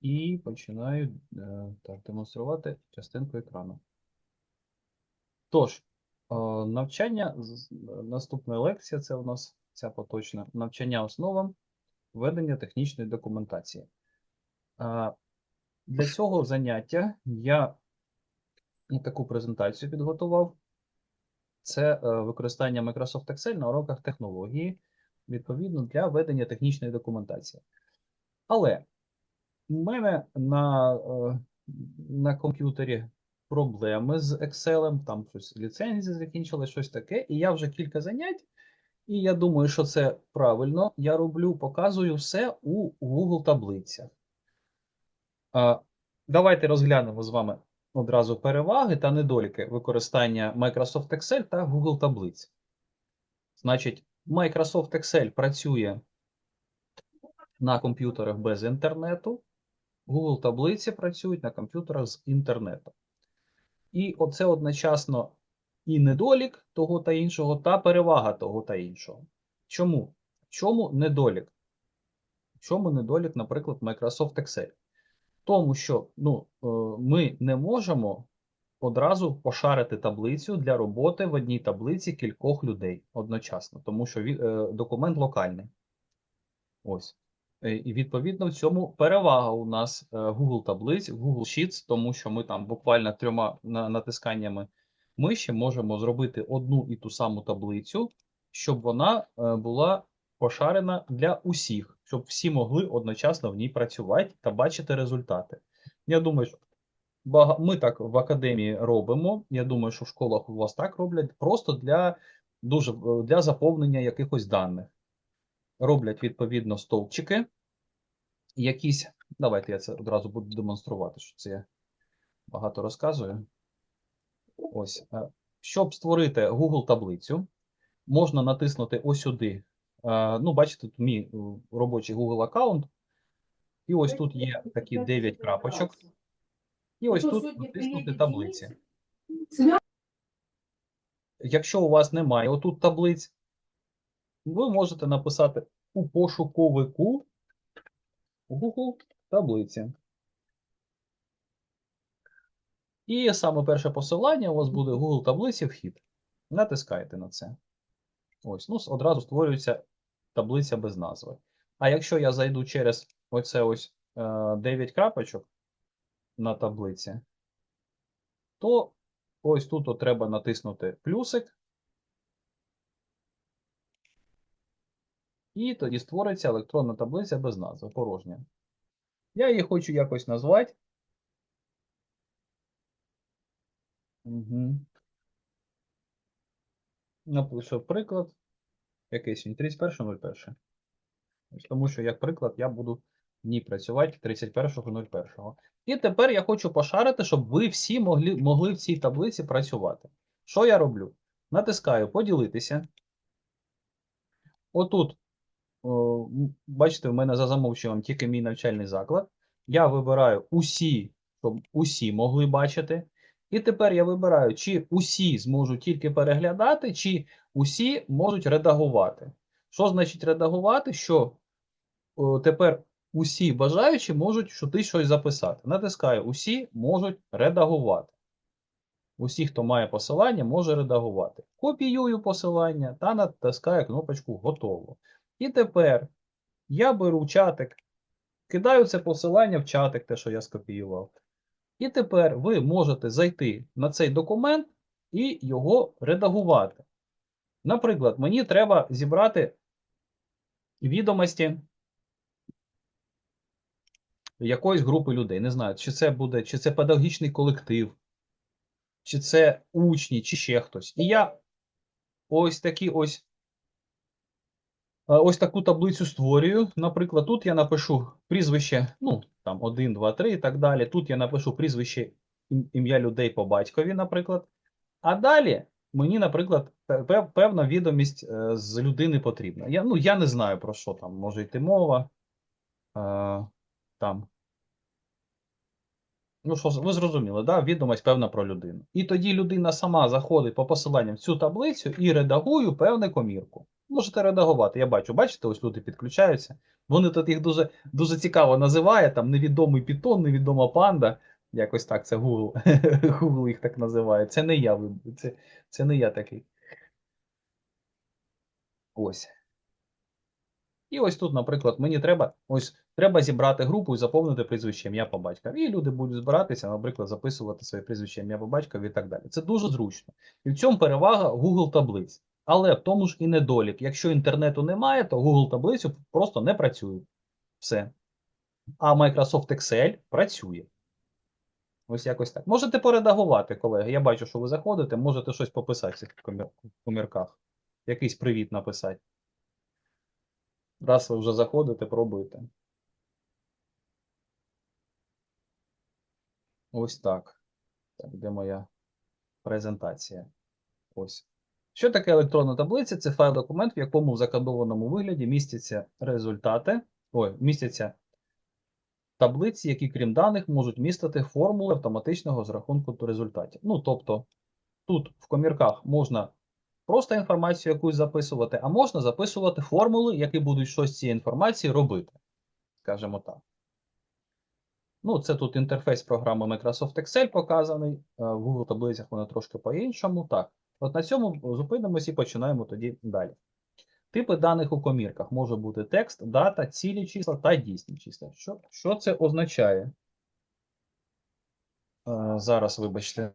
І починаю е, так, демонструвати частинку екрану. Тож, е, навчання, наступна лекція це у нас ця поточна. Навчання основам ведення технічної документації. Е, Для цього заняття я таку презентацію підготував. Це використання Microsoft Excel на уроках технології, відповідно для ведення технічної документації. Але у мене на, е, на комп'ютері проблеми з Excel, там щось ліцензія закінчила, щось таке, і я вже кілька занять, і я думаю, що це правильно. Я роблю, показую все у Google таблицях. Давайте розглянемо з вами одразу переваги та недоліки використання Microsoft Excel та Google таблиць. Значить, Microsoft Excel працює на комп'ютерах без інтернету. Google таблиці працюють на комп'ютерах з інтернетом. І оце одночасно і недолік того та іншого, та перевага того та іншого. Чому? В чому недолік? В чому недолік, наприклад, Microsoft Excel? Тому що ну, е, ми не можемо одразу пошарити таблицю для роботи в одній таблиці кількох людей одночасно, тому що е, документ локальний. Ось. Е, І відповідно в цьому перевага у нас е, Google таблиць, Google Sheets, тому що ми там буквально трьома на- натисканнями миші можемо зробити одну і ту саму таблицю, щоб вона е, була пошарена для усіх, щоб всі могли одночасно в ній працювати та бачити результати. Я думаю, що ми так в академії робимо. Я думаю, що в школах у вас так роблять просто для дуже для заповнення якихось даних роблять відповідно стовпчики. Якісь. Давайте я це одразу буду демонструвати, що це я багато розказую. Ось. е, Щоб створити Google таблицю, можна натиснути ось сюди. Е, Ну, бачите, тут мій е, робочий Google аккаунт. І ось тут є такі 9 крапочок. І ось тут натиснути таблиці. Якщо у вас немає отут таблиць, ви можете написати у пошуковику Google таблиці. І саме перше посилання у вас буде Google таблиці вхід. Натискаєте на це. Ось, ну, одразу створюється таблиця без назви. А якщо я зайду через оце ось е, 9 крапочок на таблиці, то ось тут треба натиснути плюсик. І тоді створиться електронна таблиця без назви, порожня. Я її хочу якось назвати. Угу. Напишу приклад. Якийсь він 31.01. Тому що, як приклад, я буду в ній працювати 31.01. І тепер я хочу пошарити, щоб ви всі могли, могли в цій таблиці працювати. Що я роблю? Натискаю поділитися. Отут, бачите, в мене за замовчуванням тільки мій навчальний заклад. Я вибираю усі, щоб усі могли бачити. І тепер я вибираю, чи усі зможуть тільки переглядати, чи усі можуть редагувати. Що значить редагувати? Що о, тепер усі бажаючі можуть сюди щось записати. Натискаю, усі можуть редагувати. Усі, хто має посилання, може редагувати. Копіюю посилання та натискаю кнопочку Готово. І тепер я беру чатик, кидаю це посилання в чатик, те, що я скопіював. І тепер ви можете зайти на цей документ і його редагувати. Наприклад, мені треба зібрати відомості якоїсь групи людей. Не знаю, чи це буде, чи це педагогічний колектив, чи це учні, чи ще хтось. І я ось такі ось. Е, Ось таку таблицю створюю. Наприклад, тут я напишу прізвище, ну, там 1, 2, 3 і так далі. Тут я напишу прізвище ім'я людей по батькові, наприклад. А далі мені, наприклад, певна відомість е, з людини потрібна. Я, ну, я не знаю, про що там може йти мова. Е, там. Ну, що, ви зрозуміли, да? відомість певна про людину. І тоді людина сама заходить по посиланням в цю таблицю і редагує певну комірку. Можете редагувати. Я бачу, бачите, ось люди підключаються. Вони тут їх дуже, дуже цікаво називає, там невідомий Python, невідома панда. Якось так, це Google. Google їх так називає. Це не я, це, це не я такий. Ось. І ось тут, наприклад, мені треба ось треба зібрати групу і заповнити прізвище ім'я по батькові. І люди будуть збиратися, наприклад, записувати своє прізвище ім'я по батькові і так далі. Це дуже зручно. І в цьому перевага Google таблиць. Але в тому ж і недолік. Якщо інтернету немає, то Google таблицю просто не працює. Все. А Microsoft Excel працює. Ось якось так. Можете поредагувати, колеги. Я бачу, що ви заходите, можете щось пописати в цих комірках. Якийсь привіт написати. Раз ви вже заходите, пробуйте. Ось так. Так, де моя презентація? Ось. Що таке електронна таблиця? Це файл-документ, в якому в закодованому вигляді містяться результати, ой, містяться таблиці, які, крім даних, можуть містити формули автоматичного зрахунку результатів. Ну, тобто, тут в комірках можна просто інформацію якусь записувати, а можна записувати формули, які будуть щось з цієї інформації робити. Скажімо так. Ну, це тут інтерфейс програми Microsoft Excel показаний. В Google таблицях воно трошки по-іншому. Так, от на цьому зупинимось і починаємо тоді далі. Типи даних у комірках може бути текст, дата, цілі числа та дійсні числа. Що, що це означає? Е, Зараз, вибачте.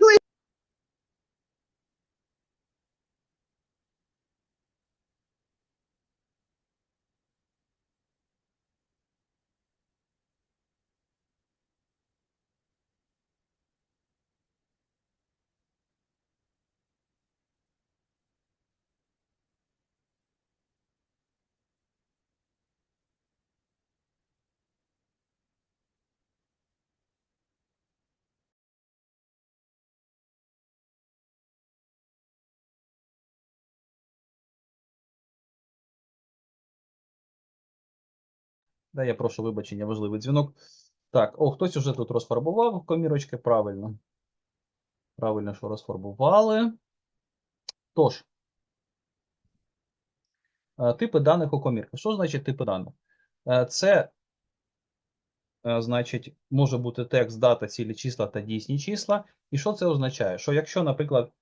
likely Да, я прошу вибачення, важливий дзвінок. Так, о, хтось уже тут розфарбував комірочки. Правильно. Правильно, що розфарбували. Тож, е, типи даних у комірках. Що значить типи даних? Е, Це, е, значить, може бути текст, дата, цілі числа та дійсні числа. І що це означає? Що якщо, наприклад,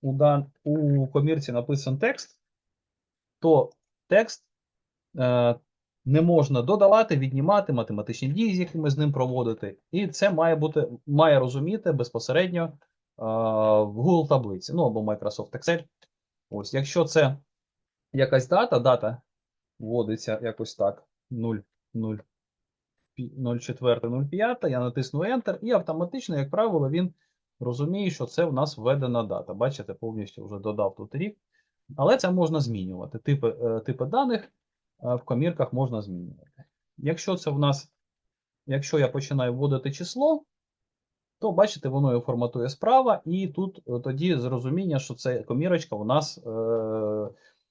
у, дан... у комірці написан текст, то текст не можна додавати, віднімати, математичні дії, з якими з ним проводити. І це має бути, має розуміти безпосередньо е, в Google таблиці, ну або Microsoft Excel. Ось, якщо це якась дата, дата вводиться якось так: 0, 0, 04.05, я натисну Enter, і автоматично, як правило, він розуміє, що це в нас введена дата. Бачите, повністю вже додав тут рік. Але це можна змінювати. Типи, е, типи даних в комірках можна змінювати. Якщо це в нас, якщо я починаю вводити число, то бачите, воно його форматує справа, і тут е, тоді зрозуміння, що це комірочка у нас е,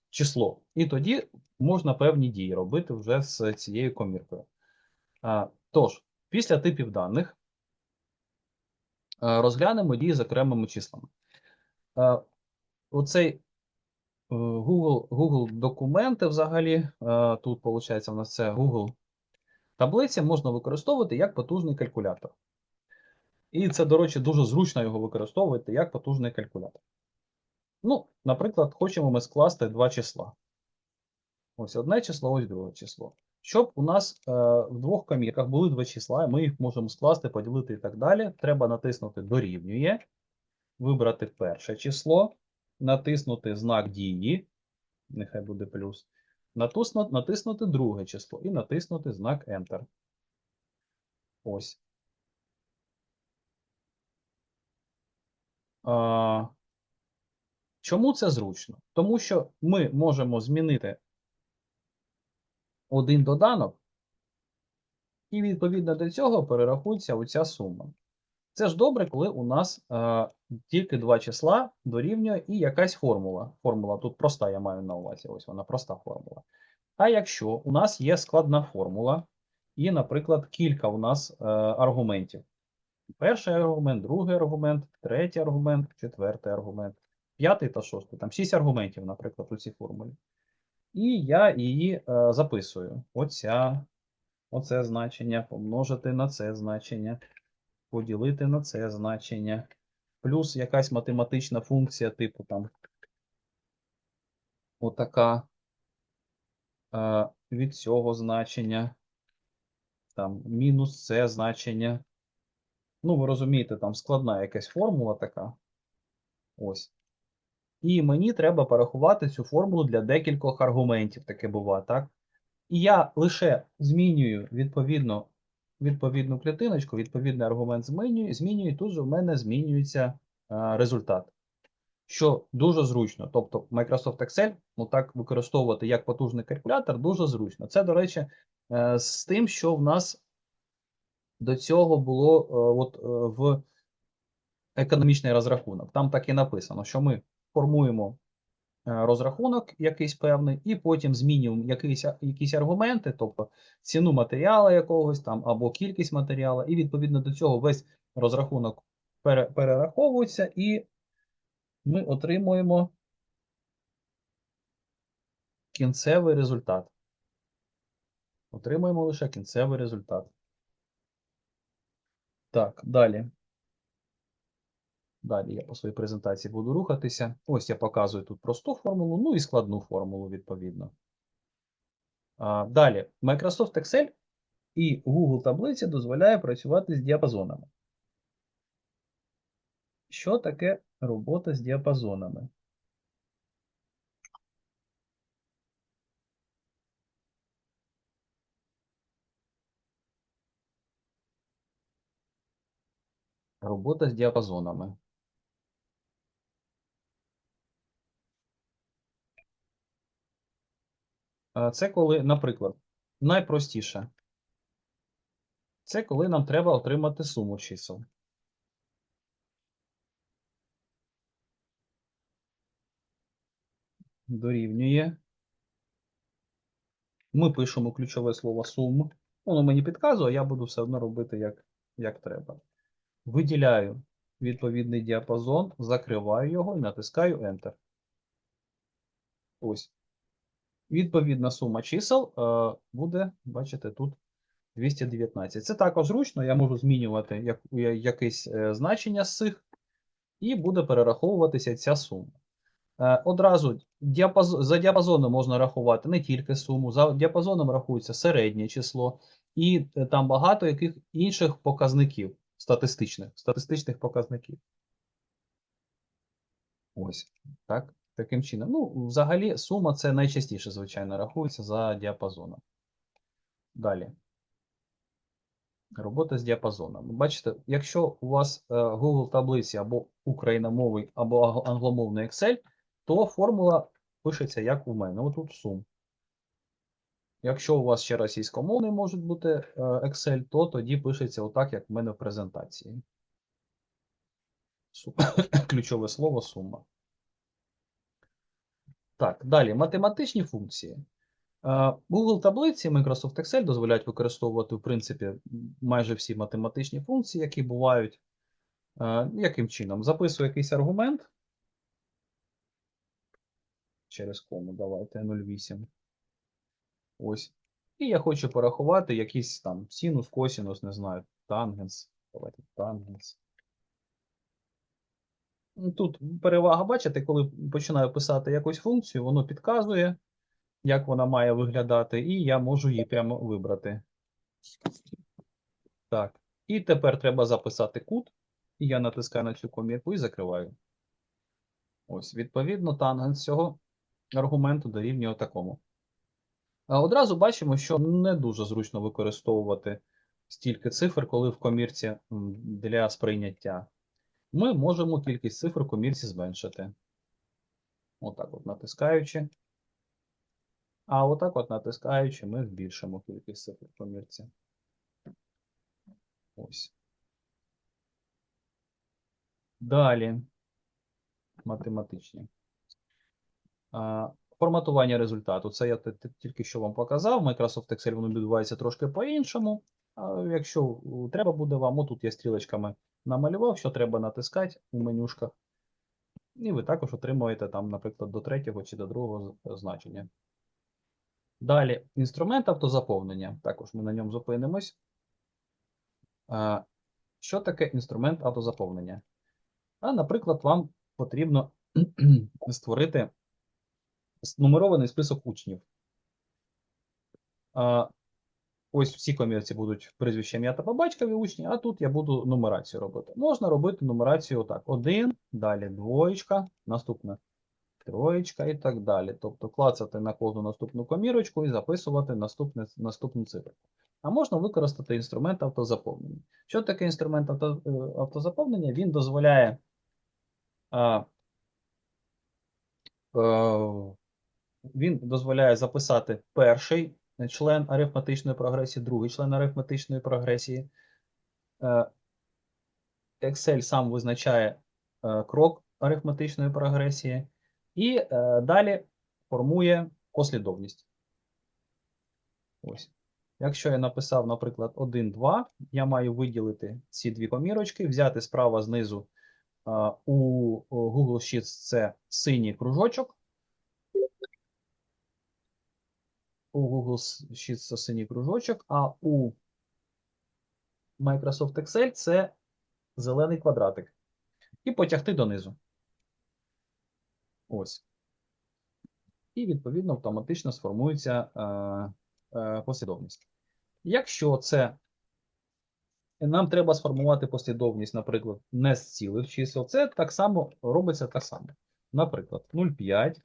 число. І тоді можна певні дії робити вже з цією коміркою. А, тож, після типів даних е, розглянемо дії з окремими числами. Е, оцей е, Google, Google документи взагалі, е, тут, виходить, у нас це Google таблиці, можна використовувати як потужний калькулятор. І це, до речі, дуже зручно його використовувати як потужний калькулятор. Ну, наприклад, хочемо ми скласти два числа. Ось одне число, ось друге число. Щоб у нас е, в двох комірках були два числа, ми їх можемо скласти, поділити і так далі. Треба натиснути дорівнює, вибрати перше число, натиснути знак дії, нехай буде плюс, натиснути, друге число і натиснути знак Enter. Ось. А, чому це зручно? Тому що ми можемо змінити один доданок, і відповідно до цього перерахується оця сума. Це ж добре, коли у нас е, тільки два числа дорівнює і якась формула. Формула тут проста, я маю на увазі, ось вона проста формула. А якщо у нас є складна формула, і, наприклад, кілька у нас е, аргументів. Перший аргумент, другий аргумент, третій аргумент, четвертий аргумент, п'ятий та шостий. Там шість аргументів, наприклад, у цій формулі. І я її е, записую. Оця, оце значення помножити на це значення, поділити на це значення. Плюс якась математична функція, типу там отака е, від цього значення. Там мінус це значення. Ну, ви розумієте, там складна якась формула така. Ось. І мені треба порахувати цю формулу для декількох аргументів, таке буває, так? І я лише змінюю відповідно, відповідну клітиночку, відповідний аргумент змінюю, змінюю, і тут же в мене змінюється а, результат. Що дуже зручно. Тобто Microsoft Excel, ну так використовувати як потужний калькулятор, дуже зручно. Це, до речі, е, з тим, що в нас до цього було е, от, е, в економічний розрахунок. Там так і написано, що ми формуємо е, розрахунок якийсь певний, і потім змінюємо якісь, якісь аргументи, тобто ціну матеріалу якогось там або кількість матеріалу, і відповідно до цього весь розрахунок пере, перераховується, і ми отримуємо кінцевий результат. Отримуємо лише кінцевий результат. Так, далі. Далі я по своїй презентації буду рухатися. Ось я показую тут просту формулу, ну і складну формулу, відповідно. Далі, Microsoft Excel і Google таблиці дозволяє працювати з діапазонами. Що таке робота з діапазонами? Робота з діапазонами. Це коли, наприклад, найпростіше. Це коли нам треба отримати суму чисел. Дорівнює. Ми пишемо ключове слово сум. Воно мені підказує, я буду все одно робити як, як треба. Виділяю відповідний діапазон, закриваю його і натискаю Enter. Ось. Відповідна сума чисел е, буде, бачите, тут 219. Це також зручно, я можу змінювати як, якесь е, значення з цих, і буде перераховуватися ця сума. Е, Одразу за діапазоном можна рахувати не тільки суму, за діапазоном рахується середнє число, і там багато яких інших показників статистичних, статистичних показників. Ось, так, таким чином. Ну, взагалі, сума це найчастіше, звичайно, рахується за діапазоном. Далі. Робота з діапазоном. Бачите, якщо у вас е, Google таблиці або україномовний, або англомовний Excel, то формула пишеться як у мене. Отут сум. Якщо у вас ще російськомовний може бути е, Excel, то тоді пишеться отак, як в мене в презентації. Ключове слово сума. Так, далі математичні функції. Е, Google таблиці Microsoft Excel дозволяють використовувати, в принципі, майже всі математичні функції, які бувають. Е, Яким чином? Записую якийсь аргумент. Через кому, давайте 0,8. Ось. І я хочу порахувати якийсь там синус, косинус, не знаю, тангенс. Давайте тангенс. Тут перевага, бачите, коли починаю писати якусь функцію, воно підказує, як вона має виглядати, і я можу її прямо вибрати. Так. І тепер треба записати кут. І я натискаю на цю комірку і закриваю. Ось, відповідно, тангенс цього аргументу дорівнює такому. Одразу бачимо, що не дуже зручно використовувати стільки цифр, коли в комірці для сприйняття. Ми можемо кількість цифр комірці зменшити. Отак от натискаючи. А отак от натискаючи, ми збільшимо кількість цифр в комірці. Ось. Далі. Математичні. Форматування результату. Це я тільки що вам показав. Microsoft Excel воно відбувається трошки по-іншому. Якщо треба буде вам, отут я стрілочками намалював, що треба натискати у менюшках. І ви також отримуєте там, наприклад, до третього чи до другого значення. Далі, інструмент автозаповнення. Також ми на ньому зупинимось. Що таке інструмент автозаповнення? А, наприклад, вам потрібно створити нумерований список учнів. А, Ось всі комірці будуть прізвище ім'я та по батькові учні, а тут я буду нумерацію робити. Можна робити нумерацію отак. Один, далі двоєчка, наступна троєчка і так далі. Тобто клацати на кожну наступну комірочку і записувати наступне, наступну цифру. А можна використати інструмент автозаповнення. Що таке інструмент авто, е, автозаповнення? Він дозволяє а, е, він дозволяє записати перший член арифметичної прогресії, другий член арифметичної прогресії. Е, Excel сам визначає е, крок арифметичної прогресії і е, далі формує послідовність. Ось. Якщо я написав, наприклад, 1, 2, я маю виділити ці дві комірочки, взяти справа знизу у Google Sheets це синій кружочок. У Google Sheets це синій кружочок, а у Microsoft Excel це зелений квадратик. І потягти донизу. Ось. І, відповідно, автоматично сформується е, е, послідовність. Якщо це нам треба сформувати послідовність, наприклад, не з цілих чисел, це так само робиться так само. Наприклад, 0,5,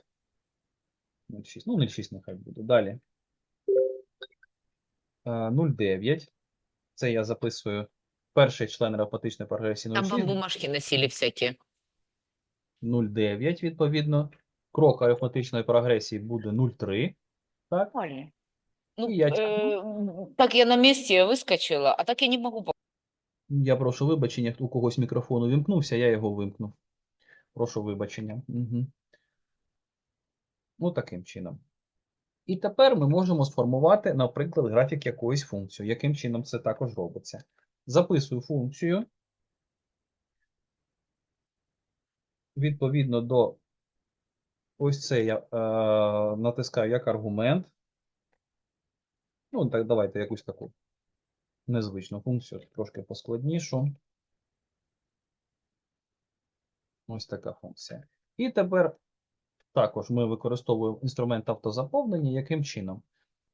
0,6, ну 0,6 нехай буде. Далі. Е, 0,9. Це я записую перший член арифметичної прогресії Там 0,6. вам бумажки носили всякие. 0,9, відповідно. Крок арифметичної прогресії буде 0,3. Так? Ну, я э, так я на месте выскочила, а так я не могу. по- Я прошу вибачення, у когось мікрофон увімкнувся, я його вимкнув. Прошу вибачення. Угу. Ну, таким чином. І тепер ми можемо сформувати, наприклад, графік якоїсь функції. Яким чином це також робиться? Записую функцію. Відповідно до ось це я е, натискаю як аргумент. Ну, так, давайте якусь таку незвичну функцію, трошки поскладнішу. Ось така функція. І тепер також ми використовуємо інструмент автозаповнення. Яким чином?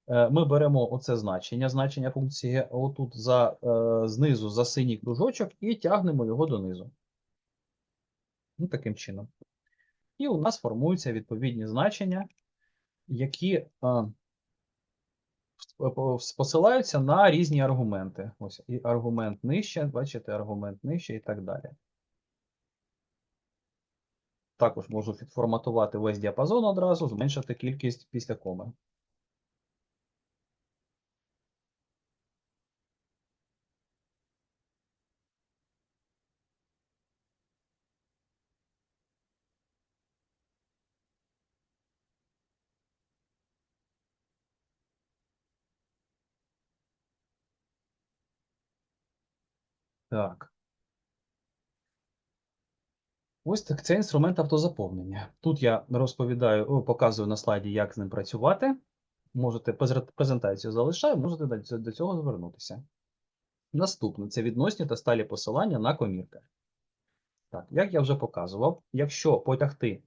Е, Ми беремо оце значення, значення функції отут за, е, знизу за синій кружочок і тягнемо його донизу. Ну, таким чином. І у нас формуються відповідні значення, які е, посилаються на різні аргументи. Ось аргумент нижче, бачите, аргумент нижче і так далі. Також можу відформатувати весь діапазон одразу, зменшити кількість після коми. Так. Ось так це інструмент автозаповнення. Тут я розповідаю, показую на слайді, як з ним працювати. Можете презентацію залишаю, можете до цього- звернутися. Наступне це відносні та сталі посилання на комірки. Так, як я вже показував, якщо потягти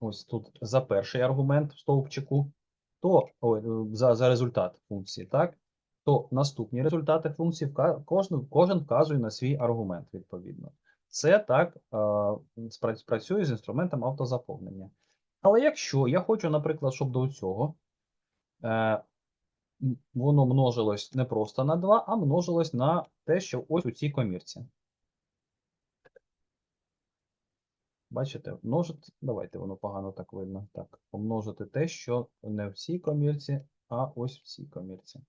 ось тут за перший аргумент в стовпчику, то ой, е, за, за результат функції, так, то наступні результати функції кожен, кожен вказує на свій аргумент відповідно. Це так е, спра- працює з інструментом автозаповнення. Але якщо я хочу, наприклад, щоб до цього е, воно множилось не просто на 2, а множилось на те, що ось у цій комірці. Бачите, множити. Давайте воно погано так видно. Так, помножити те, що не в цій комірці, а ось в цій комірці.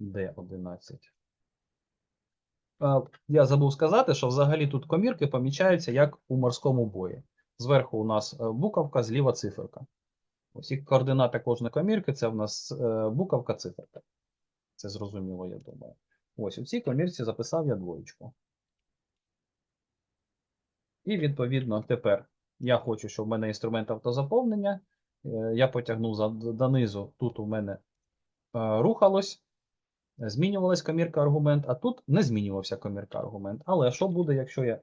D11. Я забув сказати, що взагалі тут комірки помічаються як у морському бої. Зверху у нас е, буковка, зліва циферка. Усі координати кожної комірки це в нас е, буковка, циферка. Це зрозуміло, я думаю. Ось у цій комірці записав я двоєчку. І відповідно тепер я хочу, щоб в мене інструмент автозаповнення. е, Я потягнув донизу, тут у мене рухалось, змінювалась комірка аргумент, а тут не змінювався комірка аргумент. Але що буде, якщо я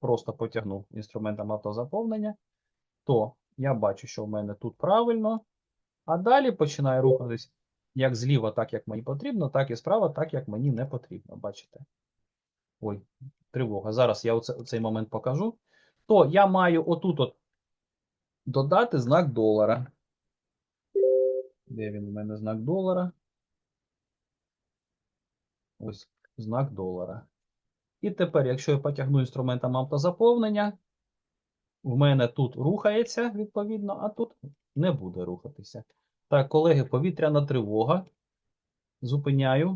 просто потягнув інструментом автозаповнення, то я бачу, що в мене тут правильно, а далі починає рухатись як зліва, так як мені потрібно, так і справа, так як мені не потрібно. Бачите? Ой, тривога. Зараз я оце, цей момент покажу. То я маю отут от додати знак долара. Де він у мене знак долара? Ось знак долара. І тепер, якщо я потягну інструментом автозаповнення, в мене тут рухається, відповідно, а тут не буде рухатися. Так, колеги, повітряна тривога. Зупиняю.